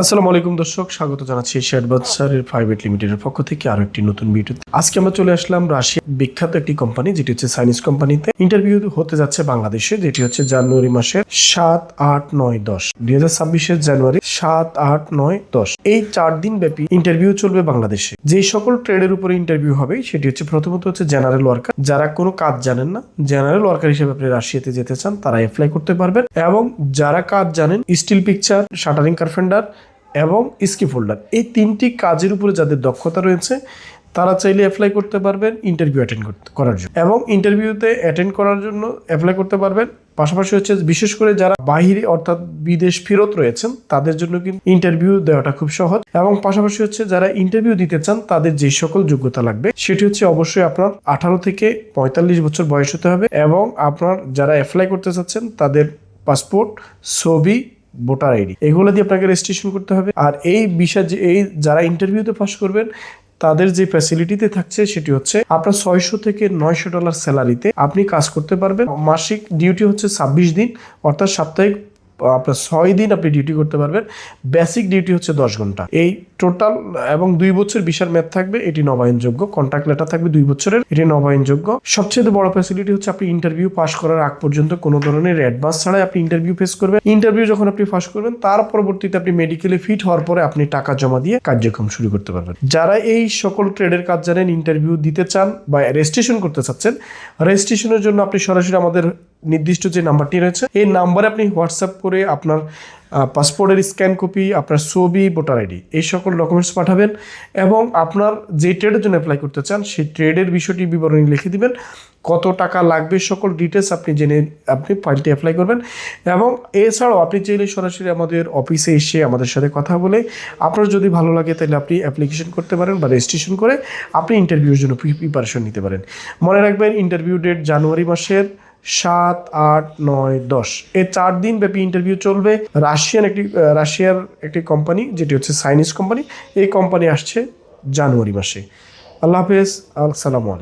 আসসালামু আলাইকুম দর্শক, স্বাগত জানাচ্ছি শেয়ার বাজারের প্রাইভেট লিমিটেডের পক্ষ থেকে আরও একটি নতুন ভিডিও আজকে আমরা চলে আসলাম রাশিয়া বিখ্যাত একটি কোম্পানি, যেটি হচ্ছে সাইনিস কোম্পানিতে। ইন্টারভিউ হতে যাচ্ছে বাংলাদেশে, যেটি হচ্ছে জানুয়ারি মাসের সাত, আট, নয়, দশ। দুই হাজার ছাব্বিশের জানুয়ারি সাত, আট, নয়, দশ। এই চার দিন ব্যাপী ইন্টারভিউ চলবে বাংলাদেশে। যে সকল ট্রেডের উপরে ইন্টারভিউ হবে, সেটি হচ্ছে প্রথমত হচ্ছে জেনারেল ওয়ার্কার যারা কোনো কাজ জানেন না জেনারেল ওয়ার্কার হিসেবে আপনি রাশিয়াতে যেতে চান তারা অ্যাপ্লাই করতে পারবেন। এবং যারা কাজ জানেন স্টিল পিকচার শাটারিং কার্পেন্ডার এবং স্কি ফোল্ডার এই তিনটি কাজের উপরে যাদের দক্ষতা রয়েছে, তারা চাইলে অ্যাপ্লাই করতে পারবেন ইন্টারভিউ অ্যাটেন্ড করার জন্য। এবং ইন্টারভিউতে অ্যাটেন্ড করার জন্য অ্যাপ্লাই করতে পারবেন। পাশাপাশি হচ্ছে বিশেষ করে যারা বাহিরে অর্থাৎ বিদেশ ফেরত রয়েছেন, তাদের জন্য কিন্তু ইন্টারভিউ দেওয়াটা খুব সহজ। এবং পাশাপাশি হচ্ছে যারা ইন্টারভিউ দিতে চান, তাদের যে সকল যোগ্যতা লাগবে, সেটি হচ্ছে অবশ্যই আপনার আঠারো থেকে পঁয়তাল্লিশ বছর বয়স হতে হবে। এবং আপনার যারা অ্যাপ্লাই করতে চাচ্ছেন, তাদের পাসপোর্ট ছবি ভোটার আইডি। এগুলো দিয়ে আপনাকে রেজিস্ট্রেশন করতে হবে। আর এই বিষয় যে এই যারা ইন্টারভিউতে পাস করবেন, তাদের যে ফ্যাসিলিটিতে থাকছে সেটি হচ্ছে আপনার ছয়শো থেকে নয়শো ডলার স্যালারিতে আপনি কাজ করতে পারবেন। মাসিক ডিউটি হচ্ছে ছাব্বিশ দিন, অর্থাৎ সাপ্তাহিক আপনার ছয় দিন আপনি ডিউটি করতে পারবেন। বেসিক ডিউটি হচ্ছে দশ ঘণ্টা। এই টোটাল এবং দুই বছর বিশার ম্যাথ থাকবে, এটি নবায়নযোগ্য। কন্ট্রাক্ট লেটার থাকবে দুই বছরের, এটি নবায়নযোগ্য। সবচেয়ে বড় ফ্যাসিলিটি হচ্ছে আপনি ইন্টারভিউ পাস করার আগ পর্যন্ত কোনো ধরনের অ্যাডভান্স ছাড়াই আপনি ইন্টারভিউ ফেস করবেন। ইন্টারভিউ যখন আপনি পাস করবেন, তার পরবর্তীতে আপনি মেডিকেলে ফিট হওয়ার পরে আপনি টাকা জমা দিয়ে কার্যক্রম শুরু করতে পারবেন। যারা এই সকল ট্রেডের কাজ জানেন ইন্টারভিউ দিতে চান বা রেজিস্ট্রেশন করতে চাচ্ছেন রেজিস্ট্রেশনের জন্য আপনি সরাসরি আমাদের নির্দিষ্ট যে নাম্বারটি রয়েছে, এই নাম্বারে আপনি হোয়াটসঅ্যাপ করে আপনার পাসপোর্টের স্ক্যান কপি, আপনার ছবি, ভোটার আইডি এই সকল ডকুমেন্টস পাঠাবেন এবং আপনার যে ট্রেডের জন্য অ্যাপ্লাই করতে চান, সেই ট্রেডের বিষয়টি বিবরণী লিখে দিবেন। কত টাকা লাগবে সকল ডিটেলস আপনি জেনে আপনি ফাইলটি অ্যাপ্লাই করবেন এবং এছাড়াও আপনি চাইলে সরাসরি আমাদের অফিসে এসে আমাদের সাথে কথা বলে আপনার যদি ভালো লাগে তাহলে আপনি অ্যাপ্লিকেশন করতে পারেন বা রেজিস্ট্রেশন করে আপনি ইন্টারভিউর জন্য প্রিপারেশন নিতে পারেন। মনে রাখবেন ইন্টারভিউ ডেট জানুয়ারি মাসের সাত, আট, নয়, দশ। এই চার দিন ব্যাপী ইন্টারভিউ চলবে। রাশিয়ান একটি রাশিয়ার একটি কোম্পানি যেটি হচ্ছে সাইনিস কোম্পানি এই কোম্পানি আসছে জানুয়ারি মাসে। আল্লাহ হাফেজ, আসসালামু আলাইকুম।